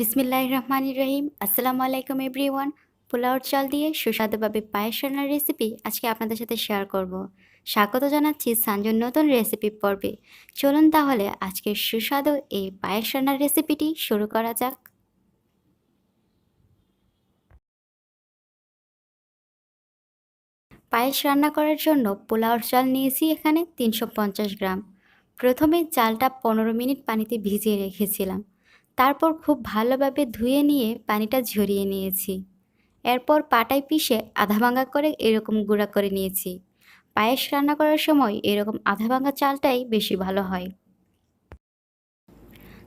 বিসমিল্লাহ রহমান রহিম। আসসালামু আলাইকুম, এভরিওয়ান। পোলাওর চাল দিয়ে সুস্বাদুভাবে পায়েস রান্নার রেসিপি আজকে আপনাদের সাথে শেয়ার করব। স্বাগত জানাচ্ছি সাঞ্জুর নতুন রেসিপি পর্বে। চলুন তাহলে আজকের সুস্বাদু এই পায়েস রান্নার রেসিপিটি শুরু করা যাক। পায়েস রান্না করার জন্য পোলাওর চাল নিয়েছি এখানে তিনশো পঞ্চাশ গ্রাম। প্রথমে চালটা পনেরো মিনিট পানিতে ভিজিয়ে রেখেছিলাম। তারপর খুব ভালোভাবে ধুয়ে নিয়ে পানিটা ঝরিয়ে নিয়েছি। এরপর পাটায় পিষে আধা ভাঙা করে এরকম গুঁড়া করে নিয়েছি। পায়েস রান্না করার সময় এরকম আধা ভাঙা চালটাই বেশি ভালো হয়।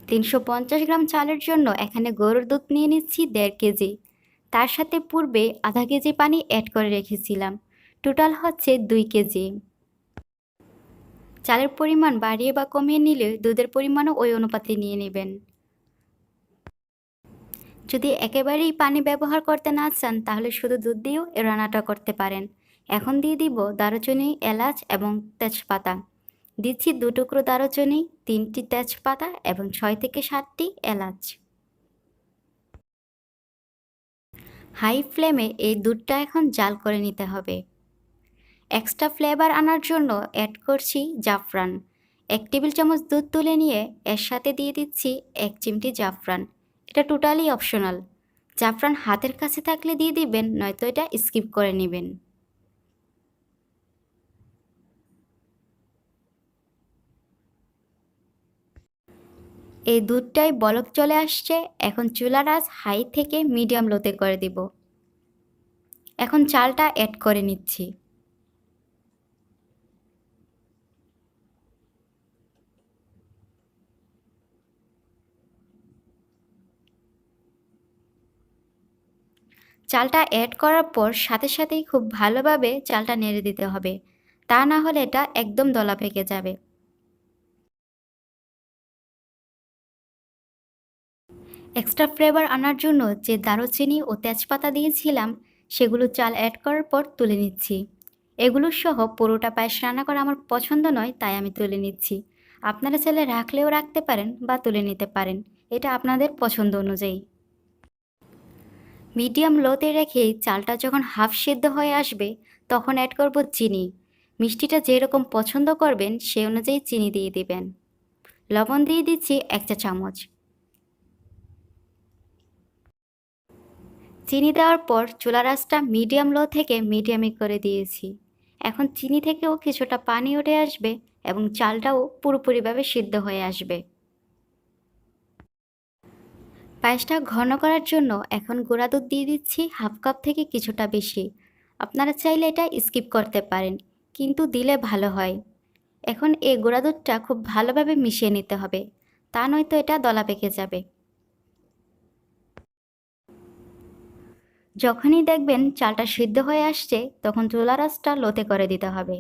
তিনশো পঞ্চাশ গ্রাম চালের জন্য এখানে গরুর দুধ নিয়ে নিচ্ছি দেড় কেজি। তার সাথে পূর্বে আধা কেজি পানি অ্যাড করে রেখেছিলাম। টোটাল হচ্ছে দুই কেজি। চালের পরিমাণ বাড়িয়ে বা কমিয়ে নিলে দুধের পরিমাণও ওই অনুপাতে নিয়ে নেবেন। যদি একেবারেই পানি ব্যবহার করতে না চান, তাহলে শুধু দুধ দিয়েও এ রান্নাটা করতে পারেন। এখন দিয়ে দিব দারুচিনি, এলাচ এবং তেজপাতা। দিচ্ছি দু টুকরো দারুচিনি, তিনটি তেজপাতা এবং ছয় থেকে সাতটি এলাচ। হাই ফ্লেমে এই দুধটা এখন জাল করে নিতে হবে। এক্সট্রা ফ্লেভার আনার জন্য অ্যাড করছি জাফরান। এক টেবিল চামচ দুধ তুলে নিয়ে এর সাথে দিয়ে দিচ্ছি এক চিমটি জাফরান। এটা টোটালি অপশনাল জাফরান হাতের কাছে থাকলে দিয়ে দিবেন, নয়তো এটা স্কিপ করে নেবেন। এই দুধটাই বলক চলে আসছে, এখন চুলার আঁচ হাই থেকে মিডিয়াম লোতে করে দিব। এখন চালটা অ্যাড করে নিচ্ছি। চালটা অ্যাড করার পর সাথে সাথেই খুব ভালোভাবে চালটা নেড়ে দিতে হবে। তা না হলে এটা একদম দলা পেকে যাবে। এক্সট্রা ফ্লেভার আনার জন্য যে দারুচিনি ও তেজপাতা দিয়েছিলাম, সেগুলো চাল অ্যাড করার পর তুলে নিচ্ছি। এগুলো সহ পুরোটা পায়েস রান্না করা আমার পছন্দ নয়, তাই আমি তুলে নিচ্ছি। আপনারা চাইলে রাখলেও রাখতে পারেন বা তুলে নিতে পারেন। এটা আপনাদের পছন্দ অনুযায়ী। মিডিয়াম লোতে রেখে চালটা যখন হাফ সিদ্ধ হয়ে আসবে, তখন অ্যাড করব চিনি। মিষ্টিটা যেরকম পছন্দ করবেন, সে অনুযায়ী চিনি দিয়ে দিবেন। লবণ দিয়ে দিচ্ছি এক চা চামচ। চিনি দেওয়ার পর চুলা রাসটা মিডিয়াম লো থেকে মিডিয়ামে করে দিয়েছি। এখন চিনি থেকেও কিছুটা পানি উঠে আসবে এবং চালটাও পুরোপুরিভাবে সিদ্ধ হয়ে আসবে। পায়েসটা ঘন করার জন্য এখন গুঁড়া দুধ দিয়ে দিচ্ছি হাফ কাপ থেকে কিছুটা বেশি। আপনারা চাইলে এটা স্কিপ করতে পারেন, কিন্তু দিলে ভালো হয়। এখন এই গুঁড়া দুধটা খুব ভালোভাবে মিশিয়ে নিতে হবে, তা নয়তো এটা দলা পেকে যাবে। যখনই দেখবেন চালটা সিদ্ধ হয়ে আসছে, তখন চুলা রাসটা লোতে করে দিতে হবে।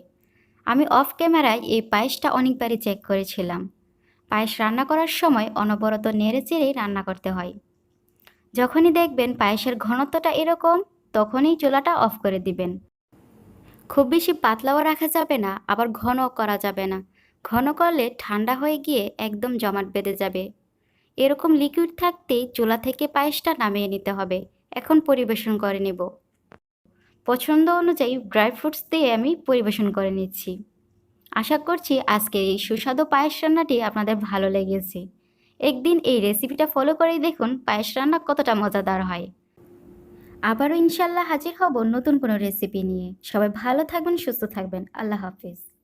আমি অফ ক্যামেরায় এই পায়েসটা অনেকবারই চেক করেছিলাম। পায়েস রান্না করার সময় অনবরত নেড়ে চেড়েই রান্না করতে হয়। যখনই দেখবেন পায়েসের ঘনত্বটা এরকম, তখনই চুলাটা অফ করে দিবেন। খুব বেশি পাতলাও রাখা যাবে না, আবার ঘন করা যাবে না। ঘন করলে ঠান্ডা হয়ে গিয়ে একদম জমাট বেঁধে যাবে। এরকম লিকুইড থাকতেই চুলা থেকে পায়েসটা নামিয়ে নিতে হবে। এখন পরিবেশন করে নেব। পছন্দ অনুযায়ী ড্রাই ফ্রুটস দিয়ে আমি পরিবেশন করে নিচ্ছি। আশা করছি আজকের এই সুস্বাদু পায়েস রান্নাটি আপনাদের ভালো লেগেছে। একদিন এই রেসিপিটা ফলো করেই দেখুন, পায়েস রান্না কতটা মজাদার হয়। আবারও ইনশাল্লাহ হাজির হব নতুন কোনো রেসিপি নিয়ে। সবাই ভালো থাকবেন, সুস্থ থাকবেন। আল্লাহ হাফিজ।